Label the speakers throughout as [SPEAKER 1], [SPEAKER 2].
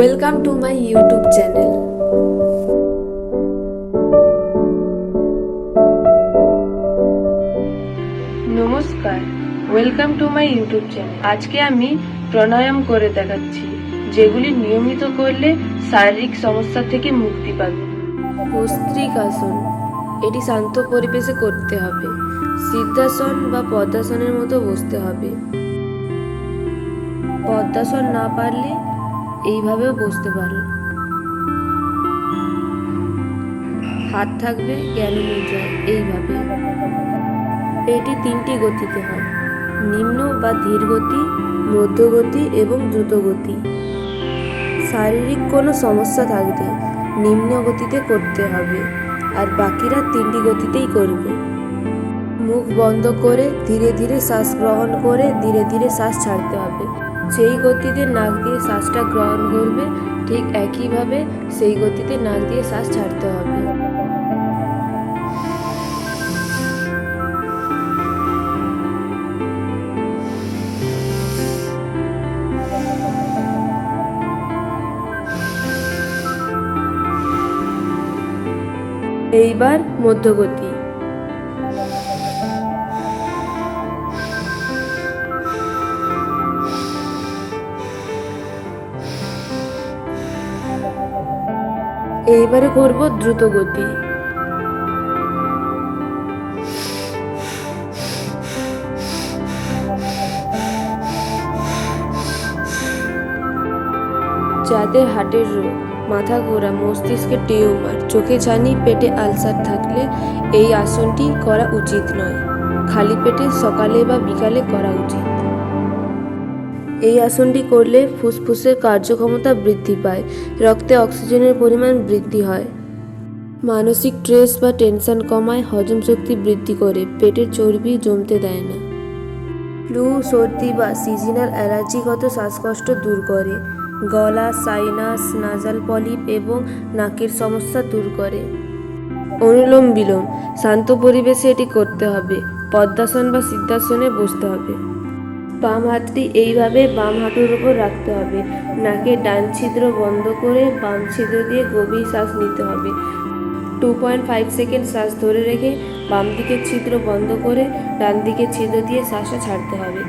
[SPEAKER 1] Welcome to my YouTube channel
[SPEAKER 2] নমস্কার welcome to my YouTube channel আজকে আমি প্রাণায়াম করে দেখাচ্ছি যেগুলি নিয়মিত করলে শারীরিক সমস্যা থেকে মুক্তি পাবে।
[SPEAKER 1] ভস্ত্রিকাসন এটি শান্ত পরিবেশে করতে হবে। সিদ্ধাসন বা পদ্মাসনের মতো বসতে হবে। পদ্মাসন না পারলে এইভাবেও বসতে পারো। হাত থাকবে জ্ঞান মুদ্রায় এইভাবে। এটি তিনটি গতিতে হয়, নিম্ন বা ধীর গতি, মধ্যগতি এবং দ্রুত গতি শারীরিক কোনো সমস্যা থাকলে নিম্ন গতিতে করতে হবে, আর বাকিরা তিনটি গতিতেই করবে। মুখ বন্ধ করে ধীরে ধীরে শ্বাস গ্রহণ করে ধীরে ধীরে শ্বাস ছাড়তে হবে। যেই গতিতে নাক দিয়ে শ্বাসটা গ্রহণ করবে, ঠিক একইভাবে সেই গতিতে নাক দিয়ে শ্বাস ছাড়তে হবে। এইবার মধ্যগতি। এইবারে করব দ্রুত গতি। যাদের হার্টের রোগ, মাথা ঘোরা, মস্তিষ্কে টিউমার, চোখে ছানি পেটে আলসার থাকলে এই আসনটি করা উচিত নয়। খালি পেটে সকালে বা বিকালে করা উচিত। এই আসনটি করলে ফুসফুসের কার্যক্ষমতা বৃদ্ধি পায়, রক্তে অক্সিজেনের পরিমাণ বৃদ্ধি হয়। মানসিক স্ট্রেস বা টেনশন কমায়, হজম শক্তি বৃদ্ধি করে, পেটের চর্বি জমতে দেয় না। ফ্লু, সর্দি বা সিজনাল অ্যালার্জিগত শ্বাসকষ্ট দূর করে, গলা, সাইনাস, নাজাল পলিপ এবং নাকের সমস্যা দূর করে। অনুলোম বিলোম, শান্ত পরিবেশে এটি করতে হবে, পদ্মাসন বা সিদ্ধাসনে বসতে হবে। বাম হাতটি এইভাবে বাম হাঁটুর উপর রাখতে হবে। নাকের ডান ছিদ্র বন্ধ করে বাম ছিদ্র দিয়ে গভীর শ্বাস নিতে হবে। টু পয়েন্ট ফাইভ সেকেন্ড শ্বাস ধরে রেখে বাম দিকের ছিদ্র বন্ধ করে ডান দিকের ছিদ্র দিয়ে শ্বাসটা ছাড়তে হবে।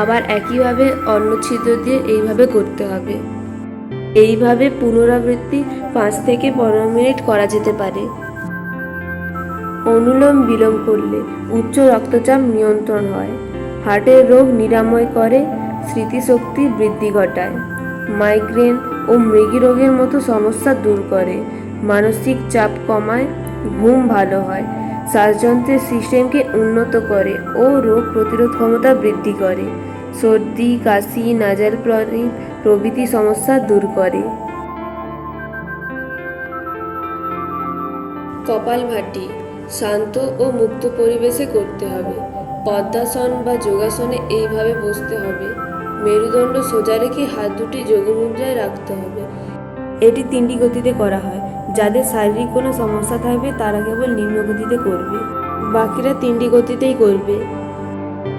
[SPEAKER 1] আবার একইভাবে অন্য ছিদ্র দিয়ে এইভাবে করতে হবে। এইভাবে পুনরাবৃত্তি পাঁচ থেকে পনেরো মিনিট করা যেতে পারে। অনুলোম বিলোম করলে উচ্চ রক্তচাপ নিয়ন্ত্রণ হয়। হার্টের রোগ নিরাময় করে, স্মৃতিশক্তি বৃদ্ধি ঘটায়। মাইগ্রেন ও মৃগী রোগের মতো সমস্যা দূর করে। মানসিক চাপ কমায়, ঘুম ভালো হয়, শ্বাসযন্ত্রের সিস্টেমকে উন্নত করে ও রোগ প্রতিরোধ ক্ষমতা বৃদ্ধি করে। সর্দি, কাশি, নাজাল প্রভৃতি সমস্যা দূর করে। কপালভাতি শান্ত ও মুক্ত পরিবেশে করতে হবে। পদ্মাসন বা যোগাসনে এইভাবে বসতে হবে। মেরুদণ্ড সোজা রেখে হাত দুটি যোগমুদ্রায় রাখতে হবে। এটি তিনটি গতিতে করা হয়। যাদের শারীরিক কোনো সমস্যা থাকবে, তারা কেবল নিম্ন গতিতে করবে। বাকিরা তিনটি গতিতেই করবে।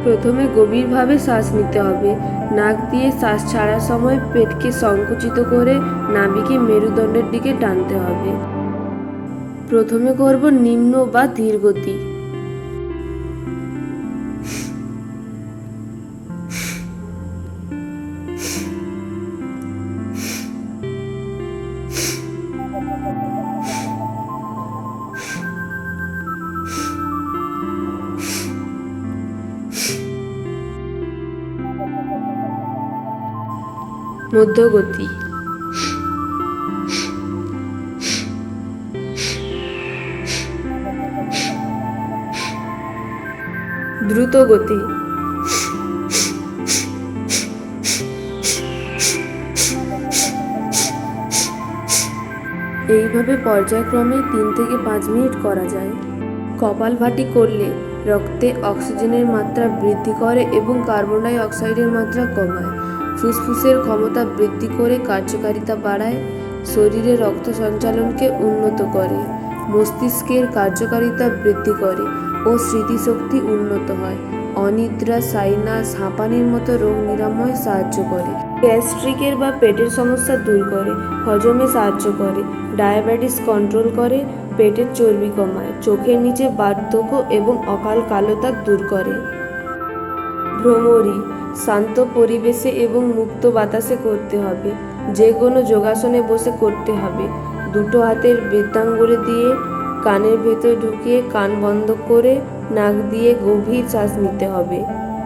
[SPEAKER 1] প্রথমে গভীরভাবে শ্বাস নিতে হবে। নাক দিয়ে শ্বাস ছাড়ার সময় পেটকে সংকুচিত করে নাভিকে মেরুদণ্ডের দিকে টানতে হবে। প্রথমে করব নিম্ন বা ধীর গতি। মধ্যগতি। দ্রুত গতি এইভাবে পর্যায়ক্রমে তিন থেকে পাঁচ মিনিট করা যায়। কপালভাতি করলে রক্তে অক্সিজেনের মাত্রা বৃদ্ধি করে এবং কার্বন ডাই অক্সাইডের মাত্রা কমায়। ফুসফুসের ক্ষমতা বৃদ্ধি করে কার্যকারিতা বাড়ায়, শরীরে রক্ত সঞ্চালনকে উন্নত করে, মস্তিষ্কের কার্যকারিতা বৃদ্ধি করে ও স্মৃতিশক্তি উন্নত হয়। অনিদ্রা, সাইনাস, হাঁপানির মতো রোগ নিরাময়ে সাহায্য করে। গ্যাস্ট্রিকের বা পেটের সমস্যা দূর করে, হজমে সাহায্য করে, ডায়াবেটিস কন্ট্রোল করে, পেটের চর্বি কমায়, চোখের নিচে বার্ধক্য এবং অকাল কালো দূর করে। ভ্রমরি শান্ত পরিবেশে এবং মুক্ত বাতাসে করতে হবে। যে কোনো যোগাসনে বসে করতে হবে। দুটো হাতের বেতাঙ্গুলি দিয়ে কানের ভেতর ঢুকিয়ে কান বন্ধ করে নাক দিয়ে গভীর শ্বাস নিতে হবে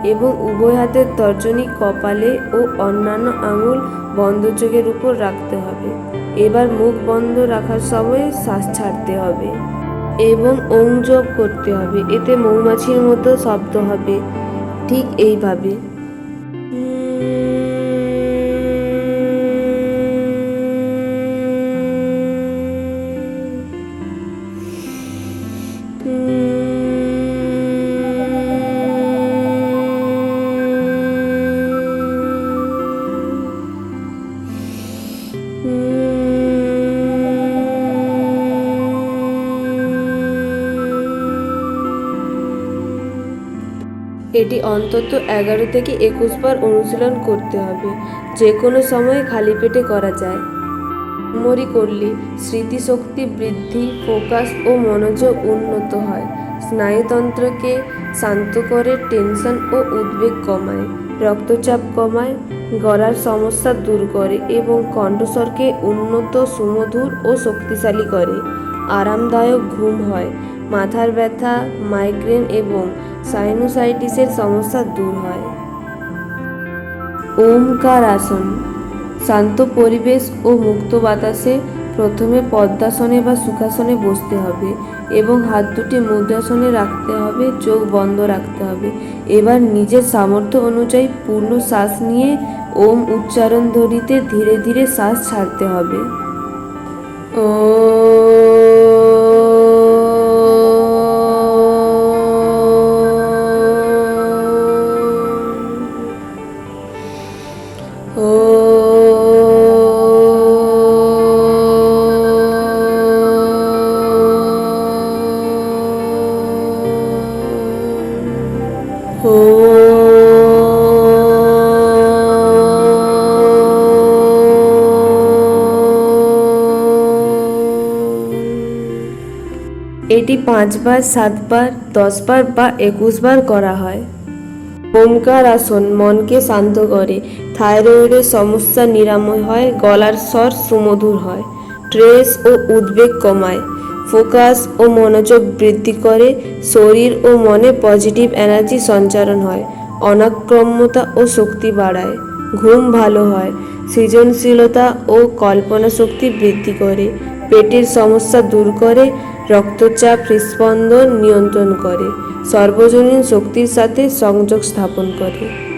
[SPEAKER 1] এবং উভয় হাতের তর্জনী কপালে ও অন্যান্য আঙুল বন্ধ চোখের উপর রাখতে হবে। এবার মুখ বন্ধ রাখার সময় শ্বাস ছাড়তে হবে এবং ওং জপ করতে হবে। এতে মৌমাছির মতো শব্দ হবে। ঠিক এইভাবে এটি অন্তত এগারো থেকে একুশ বার অনুশীলন করতে হবে। যে কোনো সময়ে খালি পেটে করা যায়। মরি করলে স্মৃতিশক্তি বৃদ্ধি, ফোকাস ও মনোযোগ উন্নত হয়। স্নায়ুতন্ত্রকে শান্ত করে টেনশন ও উদ্বেগ কমায়, রক্তচাপ কমায়, গলার সমস্যা দূর করে এবং কণ্ঠস্বরকে উন্নত, সুমধুর ও শক্তিশালী করে। আরামদায়ক ঘুম হয়। মাথার ব্যথা মাইগ্রেন এবং সাইনোসাইটিসের সমস্যা দূর হয়। ওমকার আসন শান্ত পরিবেশ ও মুক্ত বাতাসে প্রথমে পদ্মাসনে বা সুখাসনে বসতে হবে এবং হাত দুটি মুদ্রাসনে রাখতে হবে, চোখ বন্ধ রাখতে হবে। এবার নিজের সামর্থ্য অনুযায়ী পূর্ণ শ্বাস নিয়ে ওম উচ্চারণ ধরিতে ধীরে ধীরে শ্বাস ছাড়তে হবে। এটি পাঁচবার, সাতবার, দশবার বা একুশবার করা হয়। ওমকার আসন মনকে শান্ত করে। থাইরয়েডের সমস্যা নিরাময় হয়, গলার স্বর সুমধুর হয়, স্ট্রেস ও উদ্বেগ কমায়। ফোকাস ও মনোযোগ বৃদ্ধি করে, শরীর ও মনে পজিটিভ এনার্জি সঞ্চারণ হয়, অনাক্রম্যতা ও শক্তি বাড়ায়, ঘুম ভালো হয়, সৃজনশীলতা ও কল্পনা শক্তি বৃদ্ধি করে, পেটের সমস্যা দূর করে রক্তচাপ হৃৎস্পন্দন নিয়ন্ত্রণ করে সর্বজনীন শক্তির সাথে সংযোগ স্থাপন করে।